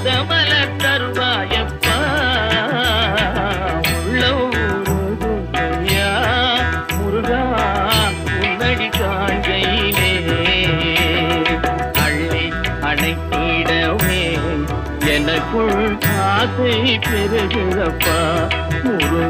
பாதமல தருவாயப்பா. உள்ளூருயா முருகா உன்னடி காண்கையிலே அள்ளி அணைத்திடவே எனக்குள் ஆசை பெறுகிறப்பா முருகா.